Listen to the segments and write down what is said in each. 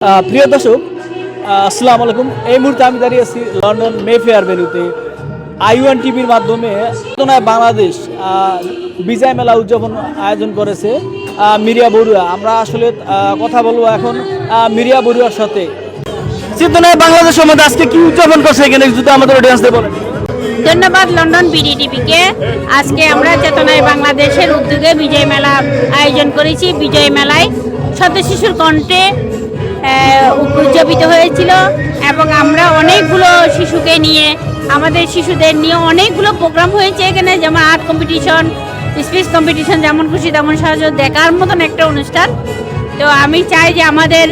প্রিয় দর্শক আসসালামু আলাইকুম। এই মুহূর্তে আমি দাঁড়িয়ে আছি লন্ডন মেফেয়ার ভেন্যুতে আইওয়ান টিভির মাধ্যমে বাংলাদেশ বিজয় মেলা উদযাপন আয়োজন করেছে মিরিয়া বড়ুয়া। আমরা আসলে কথা বলব এখন মিরিয়া বড়ুয়ার সাথে। চেতনায় বাংলাদেশ সম্বন্ধে আজকে কি উদযাপন করছে এখানে? যদি আমাদের অডিয়েন্সদের বলেন। ধন্যবাদ লন্ডন বিডিটিভিকে আজকে আমরা চেতনায় বাংলাদেশের উদ্যোগে বিজয় মেলা আয়োজন করেছি। বিজয় মেলায় শত শিশুর কণ্ঠে উদযাপিত হয়েছিল এবং আমরা অনেকগুলো শিশুকে নিয়ে, আমাদের শিশুদের নিয়ে অনেকগুলো প্রোগ্রাম হয়েছে এখানে, যেমন আর্ট কম্পিটিশন স্পিচ কম্পিটিশন যেমন খুশি তেমন সাহায্য দেখার মতন একটা অনুষ্ঠান। তো আমি চাই যে আমাদের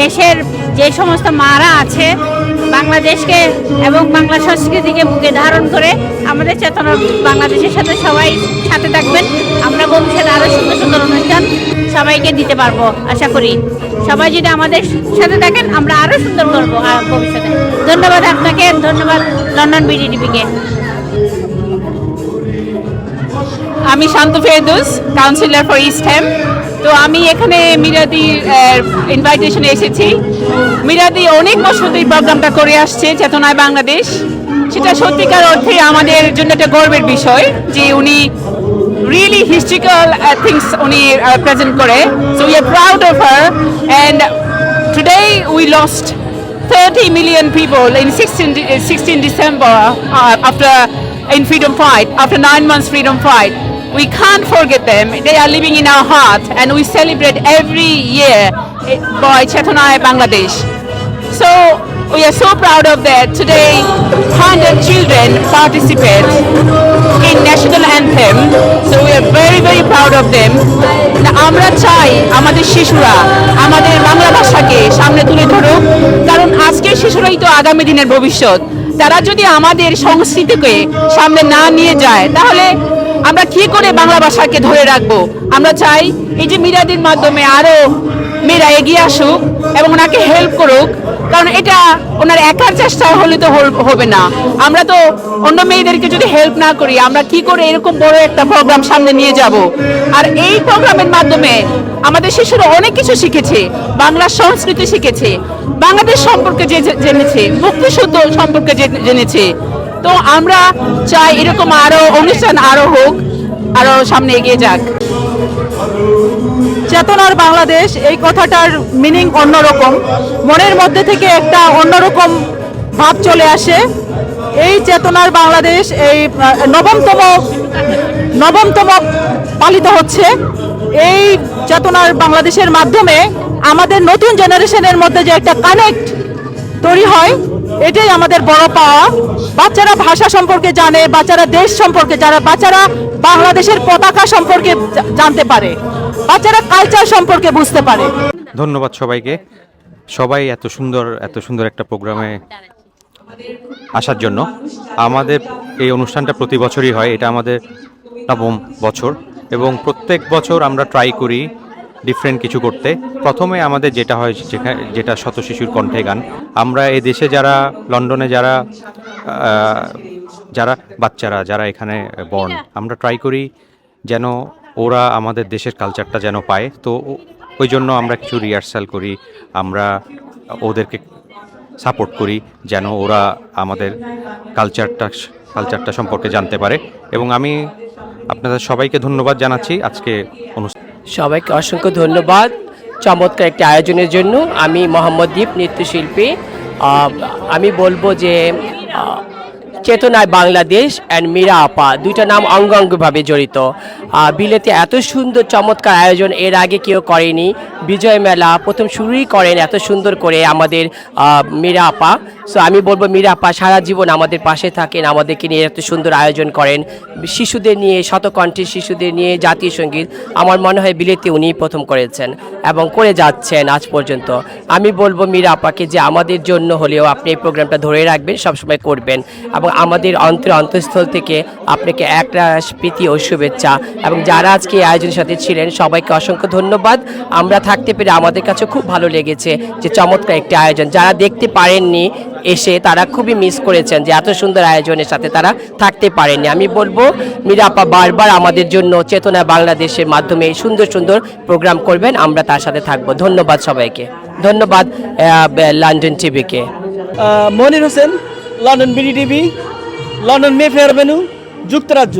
দেশের যে সমস্ত মারা আছে বাংলাদেশকে এবং বাংলা সংস্কৃতিকে বুকে ধারণ করে আমাদের চেতনা বাংলাদেশের সাথে সবাই সাথে থাকবেন। আমরা ভবিষ্যতে আরও সুন্দর সুন্দর অনুষ্ঠান সবাইকে দিতে পারব, আশা করি। সবাই যদি আমাদের সাথে থাকেন, আমরা আরও সুন্দর করব ভবিষ্যতে। ধন্যবাদ আপনাকে, ধন্যবাদ লন্ডন বিডিটিভিকে আমি Shanto Ferdous, councillor for East Ham তো আমি এখানে মিরাদির ইনভাইটেশনে এসেছি। মিরাদি অনেক বছর এই প্রোগ্রামটা করে আসছে চেতনায় বাংলাদেশ। সেটা সত্যিকার অর্থে আমাদের জন্য একটা গর্বের বিষয় যে উনি রিয়েলি হিস্ট্রিক্যাল থিংস উনি প্রেজেন্ট করে। So we are proud of her and today we lost 30 million people in 16, de- uh, 16 December uh, after in freedom fight, after nine months freedom fight. We can't forget them. They are living in our heart and we celebrate every year eh, by Chetanaya Bangladesh. So we are so proud of that. Today, 100 children participate in national anthem. So we are very, very proud of them. আমরা চাই আমাদের শিশুরা আমাদের বাংলা ভাষাকে সামনে তুলে ধরুক কারণ আজকের শিশুরাই তো আগামী দিনের ভবিষ্যৎ তারা যদি আমাদের সংস্কৃতিকে সামনে না নিয়ে যায় তাহলে আমরা কি করে বাংলা ভাষাকে ধরে রাখব? আমরা চাই এই যে মিরাদির মাধ্যমে আরও মেয়েরা এগিয়ে আসুক এবং ওনাকে হেল্প করুক, কারণ এটা ওনার একার চেষ্টা হলে তো হবে না। আমরা তো অন্য মেয়েদেরকে যদি হেল্প না করি, আমরা কি করে এরকম বড় একটা প্রোগ্রাম সামনে নিয়ে যাব? আর এই প্রোগ্রামের মাধ্যমে আমাদের শিশুরা অনেক কিছু শিখেছে, বাংলা সংস্কৃতি শিখেছে, বাংলাদেশ সম্পর্কে যে জেনেছে মুক্তিযুদ্ধ সম্পর্কে জেনেছে। তো আমরা চাই এরকম আরও অনুষ্ঠান আরও হোক, আরও সামনে এগিয়ে যাক। চেতনার বাংলাদেশ, এই কথাটার মিনিং অন্যরকম। মনের মধ্যে থেকে একটা অন্যরকম ভাব চলে আসে। এই চেতনার বাংলাদেশ, এই নবমতম নবমতম পালিত হচ্ছে। এই চেতনার বাংলাদেশের মাধ্যমে আমাদের নতুন জেনারেশনের মধ্যে যে একটা কানেক্ট তৈরি হয় এটাই আমাদের বড় পাওয়া। বাচ্চারা ভাষা সম্পর্কে জানে, বাচ্চারা দেশ সম্পর্কে যারা বাচ্চারা বাংলাদেশের পতাকা সম্পর্কে জানতে পারে। বাচ্চারা কালচার সম্পর্কে বুঝতে পারে। ধন্যবাদ সবাইকে। সবাই এত সুন্দর এত সুন্দর একটা প্রোগ্রামে আসার জন্য। আমাদের এই অনুষ্ঠানটা প্রতি বছরই হয়, এটা আমাদের নবম বছর। এবং প্রত্যেক বছর আমরা ট্রাই করি ডিফারেন্ট কিছু করতে। প্রথমে আমাদের যেটা হয় যেখানে যেটা শত শিশুর কণ্ঠে গান। আমরা এ দেশে যারা, লন্ডনে যারা যারা বাচ্চারা, যারা এখানে বর্ন আমরা ট্রাই করি যেন ওরা আমাদের দেশের কালচারটা যেন পায়। তো ওই জন্য আমরা কিছু রিহার্সাল করি, আমরা ওদেরকে সাপোর্ট করি যেন ওরা আমাদের কালচারটা কালচারটা সম্পর্কে জানতে পারে। এবং আমি আপনাদের সবাইকে ধন্যবাদ জানাচ্ছি আজকে অনুষ্ঠান সবাইকে অসংখ্য ধন্যবাদ। চমৎকার একটি আয়োজনের জন্য আমি মোহাম্মদ দ্বীপ নৃত্যশিল্পী। আমি বলব যে চেতনায় বাংলাদেশ অ্যান্ড মীরা আপা, দুইটা নাম অঙ্গ অঙ্গভাবে জড়িত বিলেতে এত সুন্দর চমৎকার আয়োজন এর আগে কেউ করেনি। বিজয় মেলা প্রথম শুরুই করেন এত সুন্দর করে আমাদের মীরা আপা। সো আমি বলব মীরা আপা সারা জীবন আমাদের পাশে থাকেন, আমাদেরকে নিয়ে এত সুন্দর আয়োজন করেন। শিশুদের নিয়ে, শতকণ্ঠের শিশুদের নিয়ে জাতীয় সংগীত আমার মনে হয় বিলেতে উনিই প্রথম করেছেন এবং করে যাচ্ছেন আজ পর্যন্ত। আমি বলব মীরা আপাকে যে আমাদের জন্য হলেও আপনি এই প্রোগ্রামটা ধরে রাখবেন, সবসময় করবেন এবং আমাদের অন্তর অন্তঃস্থল থেকে আপনাকে একটা প্রীতি ও শুভেচ্ছা। এবং যারা আজকে আয়োজনের সাথে ছিলেন, সবাইকে অসংখ্য ধন্যবাদ। আমরা থাকতে পেরে আমাদের কাছে খুব ভালো লেগেছে যে চমৎকার একটি আয়োজন। যারা দেখতে পারেননি এসে তারা খুবই মিস করেছেন যে এত সুন্দর আয়োজনের সাথে তারা থাকতে পারেননি। আমি বলব, মিরাপা বারবার আমাদের জন্য চেতনা বাংলাদেশের মাধ্যমে সুন্দর সুন্দর প্রোগ্রাম করবেন। আমরা তার সাথে থাকব। ধন্যবাদ সবাইকে। ধন্যবাদ লন্ডন টিভিকে Monir Hossain London BD TV London Mayfair venue যুক্তরাজ্য।